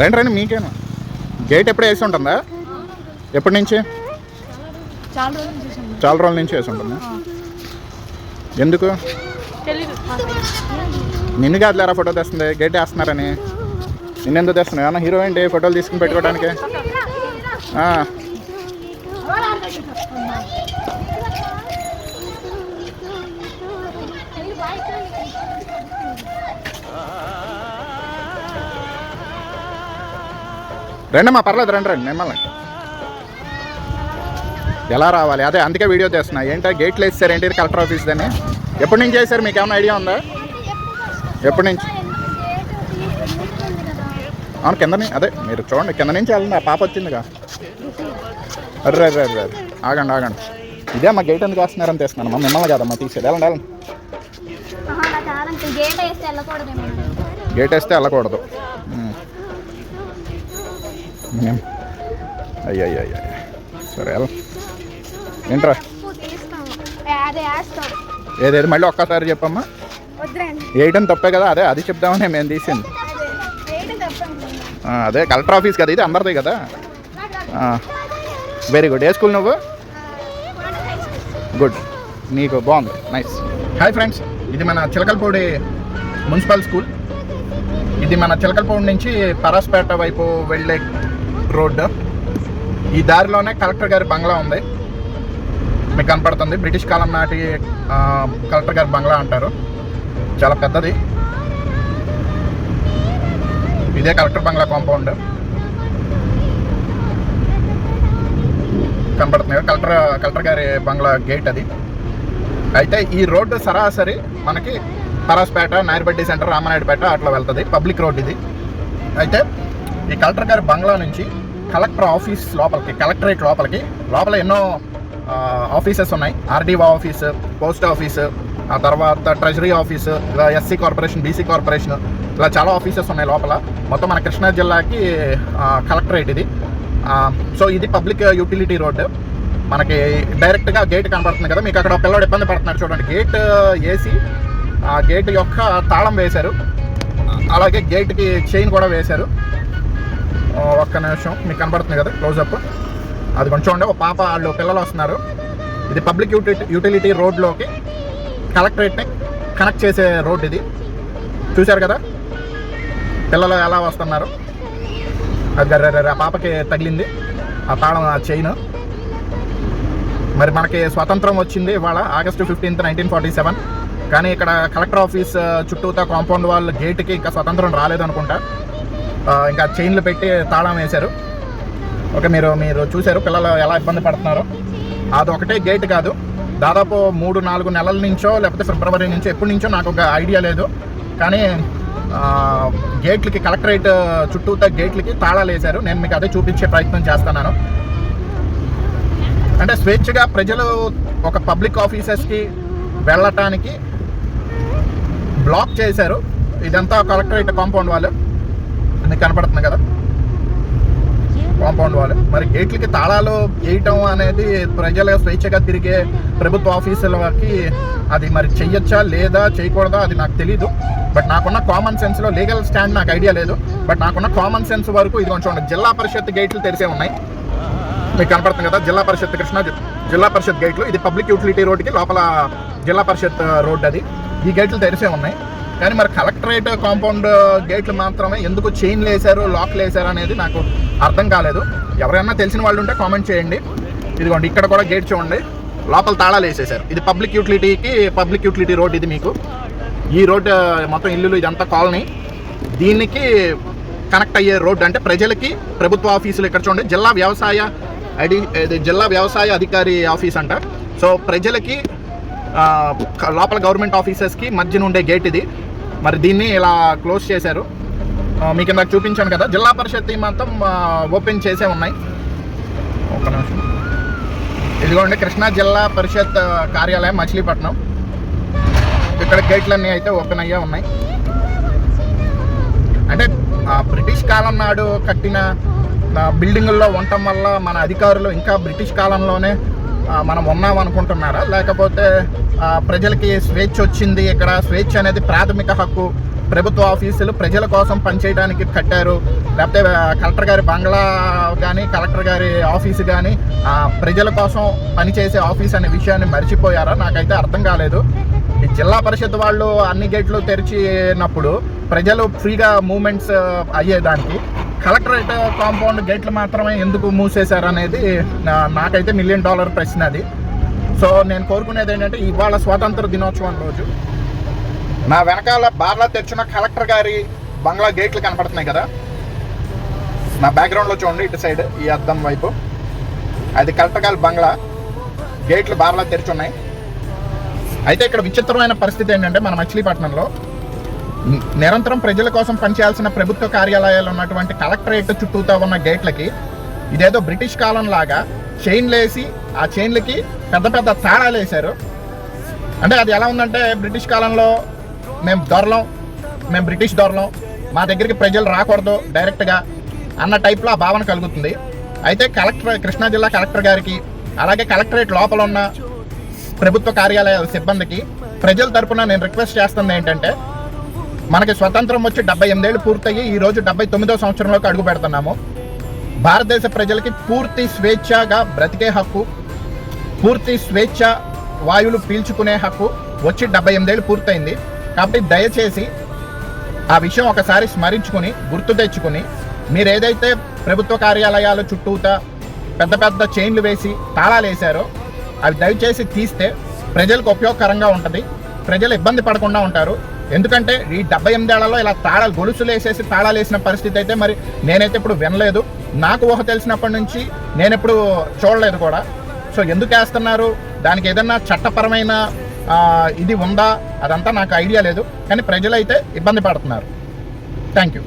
రండి రండి మీకేనా? గేట్ ఎప్పుడు వేసి ఉంటుందా? ఎప్పటి నుంచి? చాలా రోజుల నుంచి వేసి ఉంటుందా? ఎందుకు? తెలీదు నిన్ను కాదులేరా ఫోటో తెస్తుంది? గేట్ వేస్తున్నారని. నిన్నెందుకు తెస్తున్నాయి అన్న హీరో ఏంటి? ఫోటోలు తీసుకుని పెట్టుకోవడానికి? రండమ్మా పర్లేదు రండి రండి మిమ్మల్ని. ఎలా రావాలి? అదే అందుకే వీడియో చేస్తున్నా. ఏంటో? గేట్లు వేస్తారు ఏంటి? కలెక్టర్ ఆఫీస్ అని ఎప్పటి నుంచి చేశారు? మీకు ఏమైనా ఐడియా ఉందా? ఎప్పటి నుంచి? అవును కింద ని- అదే మీరు చూడండి కింద నుంచి వెళ్ళండి. ఆ పాప వచ్చిందిగా. అర్రే అర్రే అర్రే. ఆగండి ఆగండి. ఇదే మా గేట్ ఎందుకు వేస్తున్నారని తెస్తున్నాను మా మిమ్మల్ని కాదమ్మా తీసేది. వెళ్ళండి వెళ్ళండి. గేట్ వేస్తే వెళ్ళకూడదు. అయ్యో అయ్యో అయ్యో సరే ఏంట్రా ఏదేది మళ్ళీ ఒక్కసారి చెప్పమ్మా వేయడం తప్పే కదా అదే అది చెప్దామని మేము తీసింది అదే కలెక్టర్ ఆఫీస్ కదా ఇది అందరిదే కదా వెరీ గుడ్ ఏ స్కూల్ నువ్వు గుడ్ నీకు బాగుంది నైస్ హాయ్ ఫ్రెండ్స్ ఇది మన చిలకలపూడి మున్సిపల్ స్కూల్ ఇది మన చిలకలపూడి నుంచి పరాస్పేట వైపు వెళ్ళే రోడ్డు. ఈ దారిలోనే కలెక్టర్ గారి బంగ్లా ఉంది. మీకు కనపడుతుంది. బ్రిటిష్ కాలం నాటి కలెక్టర్ గారి బంగ్లా అంటారు. చాలా పెద్దది. ఇదే కలెక్టర్ బంగ్లా కాంపౌండ్. కనపడుతుంది కలెక్టర్ కలెక్టర్ గారి బంగ్లా గేట్ అది. అయితే ఈ రోడ్డు సరాసరి మనకి పరాస్పేట నాయర్బడ్డి సెంటర్ రామనాయుడుపేట అట్లా వెళ్తుంది. పబ్లిక్ రోడ్ ఇది. అయితే ఈ కలెక్టర్ గారి బంగ్లా నుంచి కలెక్టర్ ఆఫీస్ లోపలికి కలెక్టరేట్ లోపలికి లోపల ఎన్నో ఆఫీసెస్ ఉన్నాయి. ఆర్డీఓ ఆఫీస్ పోస్ట్ ఆఫీస్ ఆ తర్వాత ట్రెజరీ ఆఫీస్ ఇలా ఎస్సీ కార్పొరేషన్ బీసీ కార్పొరేషన్ ఇలా చాలా ఆఫీసెస్ ఉన్నాయి లోపల. మొత్తం మన కృష్ణా జిల్లాకి కలెక్టరేట్ ఇది. సో ఇది పబ్లిక్ యూటిలిటీ రోడ్ మనకి డైరెక్ట్గా గేట్ కనబడుతుంది కదా మీకు అక్కడ పిల్లవాడు ఇబ్బంది పడుతున్నారు చూడండి. గేట్ వేసి ఆ గేట్ యొక్క తాళం వేశారు. అలాగే గేట్కి చైన్ కూడా వేశారు. ఒక్క నిమిషం. మీకు కనబడుతుంది కదా? క్లోజప్ అది కొంచెం చూడండి. ఒక పాప వాళ్ళు పిల్లలు వస్తున్నారు. ఇది పబ్లిక్ యూటిలిటీ యూటిలిటీ రోడ్లోకి కలెక్టరేట్ని కనెక్ట్ చేసే రోడ్ ఇది. చూశారు కదా? పిల్లలు ఎలా వస్తున్నారు? గర్ర ఆ పాపకి తగిలింది. ఆ తాళం ఆ చైన్ మరి మనకి స్వతంత్రం వచ్చింది ఇవాళ August fifteenth nineteen forty seven కానీ ఇక్కడ కలెక్టర్ ఆఫీస్ చుట్టూతా కాంపౌండ్ వాళ్ళ గేట్కి ఇంకా స్వతంత్రం రాలేదనుకుంటా ఇంకా చైన్లు పెట్టి తాళం వేశారు. ఓకే మీరు మీరు చూశారు పిల్లలు ఎలా ఇబ్బంది పడుతున్నారో. అది ఒకటే గేట్ కాదు. దాదాపు మూడు నాలుగు నెలల నుంచో లేకపోతే ఫిబ్రవరి నుంచో ఎప్పటి నుంచో నాకు ఒక ఐడియా లేదు. కానీ గేట్లకి కలెక్టరేట్ చుట్టూతా గేట్లకి తాళాలు వేశారు. నేను మీకు అదే చూపించే ప్రయత్నం చేస్తున్నాను. అంటే స్వేచ్ఛగా ప్రజలు ఒక పబ్లిక్ ఆఫీసెస్కి వెళ్ళటానికి బ్లాక్ చేశారు. ఇదంతా కలెక్టరేట్ కాంపౌండ్ వాళ్ళు. మీకు కనపడుతుంది కదా? కాంపౌండ్ వాళ్ళు. మరి గేట్లకి తాళాలు వేయటం అనేది ప్రజల స్వేచ్ఛగా తిరిగే ప్రభుత్వ ఆఫీసులకి అది మరి చెయ్యొచ్చా లేదా చేయకూడదా అది నాకు తెలీదు. బట్ నాకున్న కామన్ సెన్స్లో లీగల్ స్టాండ్ నాకు ఐడియా లేదు. బట్ నాకున్న కామన్ సెన్స్ వరకు ఇది కొంచెం జిల్లా పరిషత్ గేట్లు తెరిసే ఉన్నాయి. మీకు కనపడుతుంది కదా జిల్లా పరిషత్ కృష్ణా జిల్లా పరిషత్ గేట్లు. ఇది పబ్లిక్ యూటిలిటీ రోడ్కి లోపల జిల్లా పరిషత్ రోడ్ అది. ఈ గేట్లు తెరిసే ఉన్నాయి. కానీ మరి కలెక్టరేట్ కాంపౌండ్ గేట్లు మాత్రమే ఎందుకు చైన్లు వేశారు లాక్లు వేశారు అనేది నాకు అర్థం కాలేదు. ఎవరైనా తెలిసిన వాళ్ళు ఉంటే కామెంట్ చేయండి. ఇదిగోండి ఇక్కడ కూడా గేట్ చూడండి. లోపల తాళాలు వేసేసారు ఇది పబ్లిక్ యూటిలిటీకి పబ్లిక్ యూటిలిటీ రోడ్ ఇది మీకు. ఈ రోడ్ మొత్తం ఇల్లులు ఇదంతా కాలనీ. దీనికి కనెక్ట్ అయ్యే రోడ్ అంటే ప్రజలకి ప్రభుత్వ ఆఫీసులు ఇక్కడ చూడండి. జిల్లా వ్యవసాయ ఐడి జిల్లా వ్యవసాయ అధికారి ఆఫీస్ అంట. సో ప్రజలకి లోపల గవర్నమెంట్ ఆఫీసెస్కి మధ్యన ఉండే గేట్ ఇది. మరి దీన్ని ఇలా క్లోజ్ చేశారు. మీకు ఇందాక చూపించాను కదా జిల్లా పరిషత్ మాత్రం ఓపెన్ చేసే ఉన్నాయి. ఒక నిమిషం. ఇదిగోండి కృష్ణా జిల్లా పరిషత్ కార్యాలయం మచిలీపట్నం. ఇక్కడ గేట్లన్నీ అయితే ఓపెన్ అయ్యే ఉన్నాయి. అంటే బ్రిటిష్ కాలం నాడు కట్టిన బిల్డింగుల్లో ఉండటం వల్ల మన అధికారులు ఇంకా బ్రిటిష్ కాలంలోనే మనం ఉన్నాం అనుకుంటున్నారా? లేకపోతే ప్రజలకి స్వేచ్ఛ వచ్చింది ఇక్కడ స్వేచ్ఛ అనేది ప్రాథమిక హక్కు. ప్రభుత్వ ఆఫీసులు ప్రజల కోసం పనిచేయడానికి కట్టారు. లేకపోతే కలెక్టర్ గారి బంగ్లా కానీ కలెక్టర్ గారి ఆఫీసు కానీ ప్రజల కోసం పనిచేసే ఆఫీస్ అనే విషయాన్ని మర్చిపోయారా? నాకైతే అర్థం కాలేదు. ఈ జిల్లా పరిషత్ వాళ్ళు అన్ని గేట్లు తెరిచినప్పుడు ప్రజలు ఫ్రీగా మూమెంట్స్ అయ్యేదానికి కలెక్టరేట్ కాంపౌండ్ గేట్లు మాత్రమే ఎందుకు మూసేశారు అనేది నాకైతే మిలియన్ డాలర్ ప్రశ్న అది. సో నేను కోరుకునేది ఏంటంటే ఇవాళ స్వాతంత్ర దినోత్సవం రోజు నా వెనకాల బార్లా తెచ్చిన కలెక్టర్ గారి బంగ్లా గేట్లు కనపడుతున్నాయి కదా. నా బ్యాక్గ్రౌండ్లో చూడండి ఇటు సైడ్ ఈ అద్దం వైపు. అది కలెక్టర్ గారి బంగ్లా. గేట్లు బార్లా తెరిచి ఉన్నాయి. అయితే ఇక్కడ విచిత్రమైన పరిస్థితి ఏంటంటే మన మచిలీపట్నంలో నిరంతరం ప్రజల కోసం పనిచేయాల్సిన ప్రభుత్వ కార్యాలయాలు ఉన్నటువంటి కలెక్టరేట్ చుట్టూతో ఉన్న గేట్లకి ఇదేదో బ్రిటిష్ కాలం లాగా చైన్లు వేసి ఆ చైన్లకి పెద్ద పెద్ద తాళాలు వేశారు. అంటే అది ఎలా ఉందంటే బ్రిటిష్ కాలంలో మేము దొరలం మేము బ్రిటిష్ దొరలం మా దగ్గరికి ప్రజలు రాకూడదు డైరెక్ట్గా అన్న టైప్లో ఆ భావన కలుగుతుంది. అయితే కలెక్టర్ కృష్ణా జిల్లా కలెక్టర్ గారికి అలాగే కలెక్టరేట్ లోపల ఉన్న ప్రభుత్వ కార్యాలయాల సిబ్బందికి ప్రజల తరపున నేను రిక్వెస్ట్ చేస్తుంది ఏంటంటే మనకి స్వతంత్రం వచ్చి డెబ్బై ఎనిమిదేళ్ళు పూర్తయ్యి ఈ రోజు డెబ్బై తొమ్మిదో సంవత్సరంలోకి అడుగు పెడుతున్నాము. భారతదేశ ప్రజలకి పూర్తి స్వేచ్ఛగా బ్రతికే హక్కు పూర్తి స్వేచ్ఛ వాయువులు పీల్చుకునే హక్కు వచ్చి డెబ్బై ఎనిమిదేళ్ళు పూర్తయింది. కాబట్టి దయచేసి ఆ విషయం ఒకసారి స్మరించుకుని గుర్తు తెచ్చుకుని మీరు ఏదైతే ప్రభుత్వ కార్యాలయాల చుట్టూత పెద్ద పెద్ద చైన్లు వేసి తాళాలు వేశారో అవి దయచేసి తీస్తే ప్రజలకు ఉపయోగకరంగా ఉంటుంది. ప్రజలు ఇబ్బంది పడకుండా ఉంటారు. ఎందుకంటే ఈ డెబ్బై ఎనిమిదేళ్ళలో ఇలా తాళాలు గొలుసులు వేసేసి తాళాలు వేసిన పరిస్థితి అయితే మరి నేనైతే ఇప్పుడు వినలేదు. నాకు ఊహ తెలిసినప్పటి నుంచి నేను ఎప్పుడు చూడలేదు కూడా. సో ఎందుకు వేస్తున్నారు? దానికి ఏదన్నా చట్టపరమైన ఇది ఉందా? అదంతా నాకు ఐడియా లేదు. కానీ ప్రజలైతే ఇబ్బంది పడుతున్నారు. Thank you.